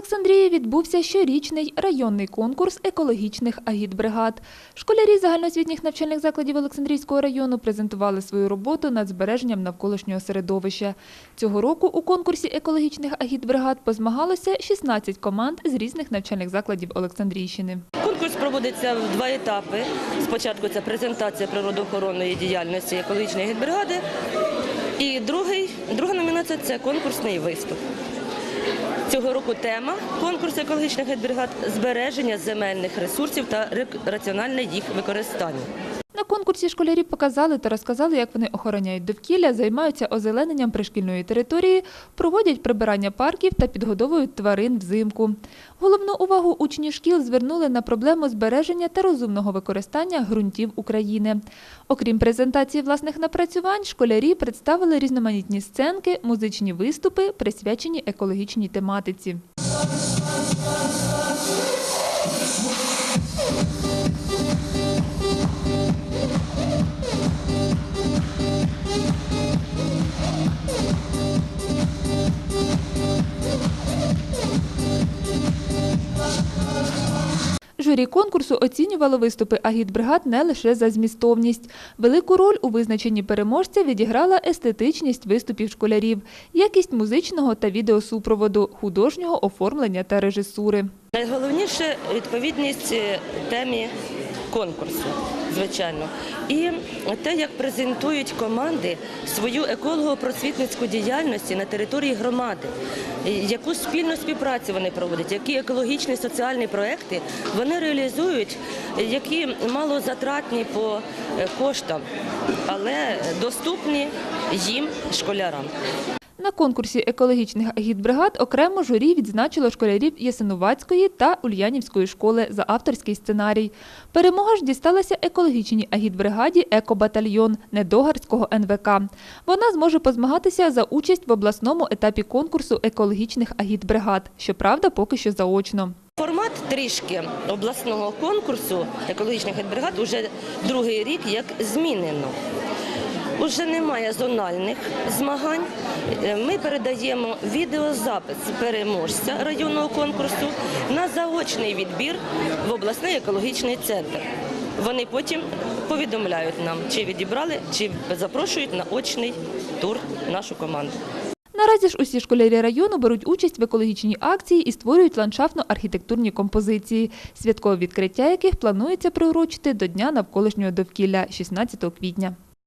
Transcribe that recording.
Олександрії відбувся щорічний районний конкурс екологічних агітбригад. Школярі загальноосвітніх навчальних закладів Олександрійського району презентували свою роботу над збереженням навколишнього середовища. Цього року у конкурсі екологічних агітбригад позмагалося 16 команд з різних навчальних закладів Олександрійщини. Конкурс проводиться в два етапи. Спочатку це презентація природоохоронної діяльності екологічної гідбригади. І другий, друга номінація це конкурсний виступ. Цього року тема конкурсу екологічних бригад збереження земельних ресурсів та раціональне їх використання. На конкурсі школярі показали та розказали, як вони охороняють довкілля, займаються озелененням пришкільної території, проводять прибирання парків та підгодовують тварин взимку. Головну увагу учні шкіл звернули на проблему збереження та розумного використання ґрунтів України. Окрім презентації власних напрацювань, школярі представили різноманітні сценки, музичні виступи, присвячені екологічній тематиці. Журі конкурсу оцінювало виступи агітбригад не лише за змістовність. Велику роль у визначенні переможця відіграла естетичність виступів школярів, якість музичного та відеосупроводу, художнього оформлення та режисури. Найголовніше відповідність е, темі конкурсу, звичайно, і те, як презентують команди свою еколого-просвітницьку діяльність на території громади, яку спільну співпрацю вони проводять, які екологічні соціальні проекти вони реалізують, які малозатратні по е, коштам, але доступні їм школярам. На конкурсі екологічних агітбригад окремо журі відзначило школярів Ясинувацької та Ульянівської школи за авторський сценарій. Перемога ж дісталася екологічній агітбригаді «Екобатальйон» Недогарського НВК. Вона зможе позмагатися за участь в обласному етапі конкурсу екологічних агітбригад, щоправда, поки що заочно. Формат трішки обласного конкурсу екологічних бригад уже другий рік як змінено. Уже немає зональних змагань. Е, Ми передаємо відеозапис переможця районного конкурсу на заочний відбір в обласний екологічний центр. Вони потім повідомляють нам, чи відібрали, чи запрошують на очний тур нашу команду. Наразі ж усі школярі району беруть участь в екологічній акції і створюють ландшафтно-архітектурні композиції, святкове відкриття яких планується приурочити до Дня навколишнього довкілля 16 квітня.